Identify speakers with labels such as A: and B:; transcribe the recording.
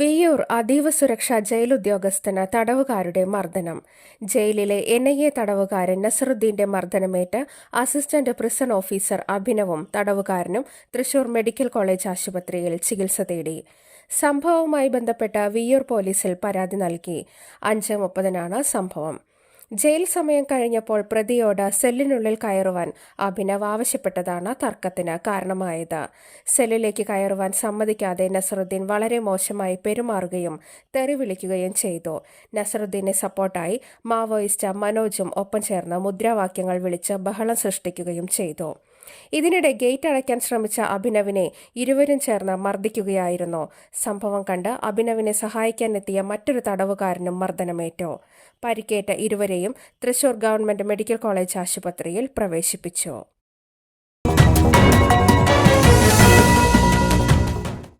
A: വിയ്യൂർ അതീവ സുരക്ഷാ ജയിൽ ഉദ്യോഗസ്ഥന് തടവുകാരുടെ മർദ്ദനം. ജയിലിലെ എൻ ഐ എ തടവുകാരൻ നസറുദ്ദീന്റെ മർദ്ദനമേറ്റ് അസിസ്റ്റന്റ് പ്രിസൺ ഓഫീസർ അഭിനവും തടവുകാരനും തൃശൂർ മെഡിക്കൽ കോളേജ് ആശുപത്രിയിൽ ചികിത്സ തേടി. സംഭവവുമായി ബന്ധപ്പെട്ട വിയ്യൂർ പോലീസിൽ പരാതി നൽകി. അഞ്ച് മുപ്പതിനാണ് സംഭവം. ജയിൽ സമയം കഴിഞ്ഞപ്പോൾ പ്രതിയോട് സെല്ലിനുള്ളിൽ കയറുവാൻ അഭിനവ് ആവശ്യപ്പെട്ടതാണ് തർക്കത്തിന് കാരണമായത്. സെല്ലിലേക്ക് കയറുവാൻ സമ്മതിക്കാതെ നസറുദ്ദീൻ വളരെ മോശമായി പെരുമാറുകയും തെറി വിളിക്കുകയും ചെയ്തു. നസറുദ്ദീനെ സപ്പോർട്ടായി മാവോയിസ്റ്റ് മനോജും ഒപ്പം ചേർന്ന് മുദ്രാവാക്യങ്ങൾ വിളിച്ച് ബഹളം സൃഷ്ടിക്കുകയും ചെയ്തു. ഇതിനിടെ ഗേറ്റ് അടയ്ക്കാൻ ശ്രമിച്ച അഭിനവിനെ ഇരുവരും ചേർന്ന് മർദ്ദിക്കുകയായിരുന്നു. സംഭവം കണ്ട് അഭിനവിനെ സഹായിക്കാനെത്തിയ മറ്റൊരു തടവുകാരനും മർദ്ദനമേറ്റു. പരിക്കേറ്റ ഇരുവരെയും തൃശൂർ ഗവൺമെന്റ് മെഡിക്കൽ കോളേജ് ആശുപത്രിയിൽ പ്രവേശിപ്പിച്ചു.